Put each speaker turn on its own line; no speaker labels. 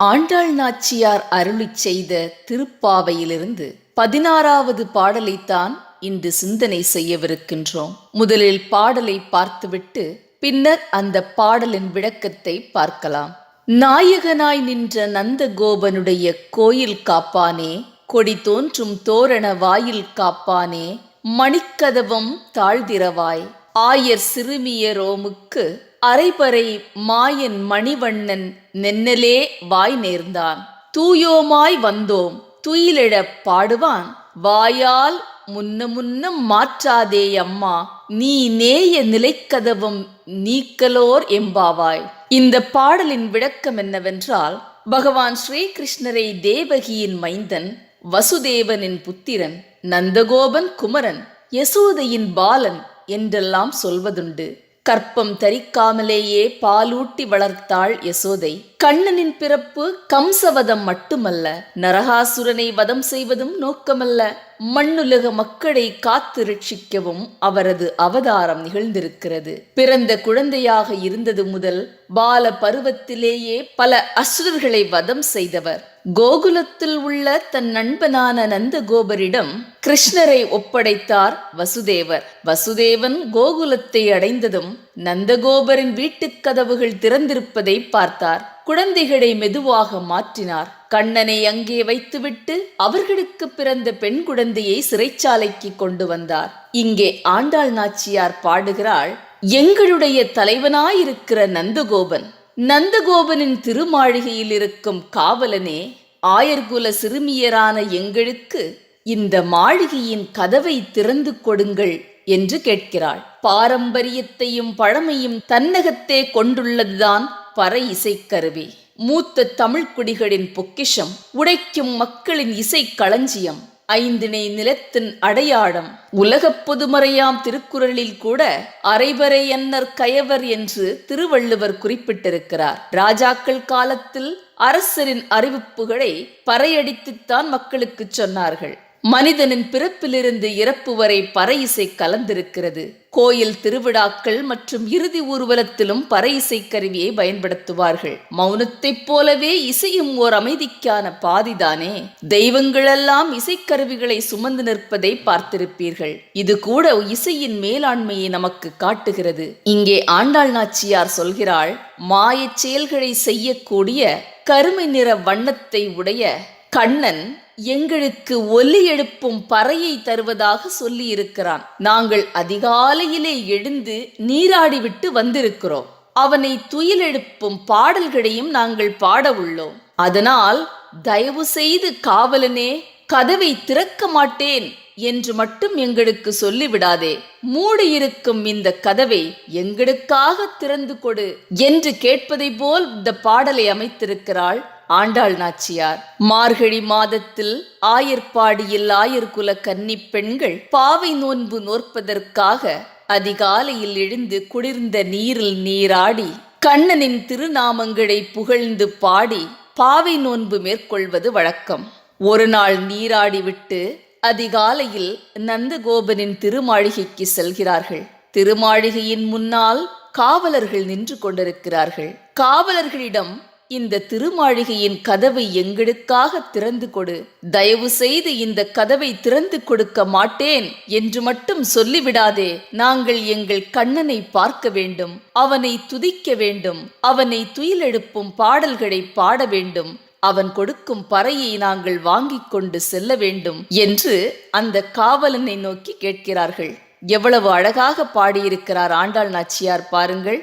ஆண்டாள் நாச்சியார் அருளி செய்த திருப்பாவையிலிருந்து பதினாறாவது பாடலைத்தான் இன்று சிந்தனை செய்யவிருக்கின்றோம். முதலில் பாடலை பார்த்துவிட்டு பின்னர் அந்த பாடலின் விளக்கத்தை பார்க்கலாம். நாயகனாய் நின்ற நந்தகோபனுடைய கோயில் காப்பானே கொடி தோன்றும் தோரண வாயில் காப்பானே மணிக்கதவம் தாழ்திரவாய் ஆயர் சிறுமியரோமுக்கு அரைபறை மாயன் மணிவண்ணன் நென்னலே வாய் நேர்ந்தான். தூயோமாய் வந்தோம் துயிலிழப் பாடுவான். வாயால் முன்ன முன்ன மாற்றாதே அம்மா நீ நேய நிலைக்கதவும் நீக்கலோர் எம்பாவாய். இந்த பாடலின் விளக்கம் என்னவென்றால் பகவான் ஸ்ரீகிருஷ்ணரை தேவகியின் மைந்தன் வசுதேவனின் புத்திரன் நந்தகோபன் குமரன் யசோதையின் பாலன் என்றெல்லாம் சொல்வதுண்டு. கற்பம் தரிக்காமலேயே பாலூட்டி வளர்த்தாள் யசோதை. கண்ணனின் பிறப்பு கம்சவதம் மட்டுமல்ல நரகாசுரனை வதம் செய்வதும் நோக்கமல்ல. மண்ணுலக மக்களை காத்து ரட்சிக்கவும் அவரது அவதாரம் நிகழ்ந்திருக்கிறது. பிறந்த குழந்தையாக இருந்தது முதல் பால பருவத்திலேயே பல அசுரர்களை வதம் செய்தவர். கோகுலத்தில் உள்ள தன் நண்பனான நந்தகோபரிடம் கிருஷ்ணரை ஒப்படைத்தார் வசுதேவர். வசுதேவன் கோகுலத்தை அடைந்ததும் நந்தகோபரின் வீட்டுக் கதவுகள் திறந்திருப்பதை பார்த்தார். குழந்தைகளை மெதுவாக மாற்றினார். கண்ணனை அங்கே வைத்துவிட்டு அவர்களுக்கு பிறந்த பெண் குழந்தையை சிறைச்சாலைக்கு கொண்டு வந்தார். இங்கே ஆண்டாள் நாச்சியார் பாடுகிறாள் எங்களுடைய தலைவனாயிருக்கிற நந்தகோபன். நந்தகோபனின் திருமாளிகையில் இருக்கும் காவலனே ஆயர்குல சிறுமியரான எங்களுக்கு இந்த மாளிகையின் கதவை திறந்து கொடுங்கள் என்று கேட்கிறாள். பாரம்பரியத்தையும் பழமையும் தன்னகத்தே கொண்டுள்ளதுதான் பறை இசைக்கருவி. மூத்த தமிழ்க்குடிகளின் பொக்கிஷம் உடைக்கும் மக்களின் இசை களஞ்சியம் ஐந்திணை நிலத்தின் அடையாளம். உலகப் பொதுமறையாம் திருக்குறளில் கூட அரைவரை என்னர் கயவர் என்று திருவள்ளுவர் குறிப்பிட்டிருக்கிறார். ராஜாக்கள் காலத்தில் அரசரின் அறிவிப்புகளை பறையடித்துத்தான் மக்களுக்கு சொன்னார்கள். மனிதனின் பிறப்பிலிருந்து இறப்பு வரை பறை இசை கலந்திருக்கிறது. கோயில் திருவிழாக்கள் மற்றும் இறுதி ஊர்வலத்திலும் பறை இசை கருவியை பயன்படுத்துவார்கள். மௌனத்தைப் போலவே இசையும் ஓர் அமைதிக்கான பாதிதானே. தெய்வங்களெல்லாம் இசைக்கருவிகளை சுமந்து நிற்பதை பார்த்திருப்பீர்கள். இது கூட இசையின் மேலாண்மையை நமக்கு காட்டுகிறது. இங்கே ஆண்டாள் நாச்சியார் சொல்கிறாள் மாயச் செயல்களை செய்யக்கூடிய கருமை நிற வண்ணத்தை உடைய கண்ணன் எங்களுக்கு ஒலி எழுப்பும் பறையை தருவதாக சொல்லியிருக்கிறான். நாங்கள் அதிகாலையிலே எழுந்து நீராடிவிட்டு வந்திருக்கிறோம். அவனை துயில் எழுப்பும் பாடல்களையும் நாங்கள் பாட உள்ளோம். அதனால் தயவு செய்து காவலனே கதவை திறக்க மாட்டேன் என்று மட்டும் எங்களுக்கு சொல்லிவிடாதே. மூடியிருக்கும் இந்த கதவை எங்களுக்காக திறந்து கொடு என்று கேட்பதை போல் இந்த பாடலை அமைத்திருக்கிறாள் ஆண்டாள் நாச்சியார் மார்கழி மாதத்தில் ஆயர்பாடியில் ஆயர்குல கன்னி பெண்கள் பாவை நோன்பு நோற்பதற்காக அதிகாலையில் எழுந்து குளிர்ந்த நீரில் நீராடி கண்ணனின் திருநாமங்களை புகழ்ந்து பாடி பாவை நோன்பு மேற்கொள்வது வழக்கம். ஒரு நாள் நீராடிவிட்டு அதிகாலையில் நந்தகோபனின் திருமாளிகைக்கு செல்கிறார்கள். திருமாளிகையின் முன்னால் காவலர்கள் நின்று கொண்டிருக்கிறார்கள். காவலர்களிடம் இந்த திருமாளிகையின் கதவை எங்களுக்காக திறந்து கொடு. தயவு செய்து இந்த கதவை திறந்து கொடுக்க மாட்டேன் என்று மட்டும் சொல்லிவிடாதே. நாங்கள் எங்கள் கண்ணனை பார்க்க வேண்டும் அவனை துதிக்க வேண்டும் அவனை துயிலெழுப்பும் பாடல்களை பாட வேண்டும் அவன் கொடுக்கும் பறையை நாங்கள் வாங்கிக் கொண்டு செல்ல வேண்டும் என்று அந்த காவலனை நோக்கி கேட்கிறார்கள். எவ்வளவு அழகாக பாடியிருக்கிறார் ஆண்டாள் நாச்சியார் பாருங்கள்.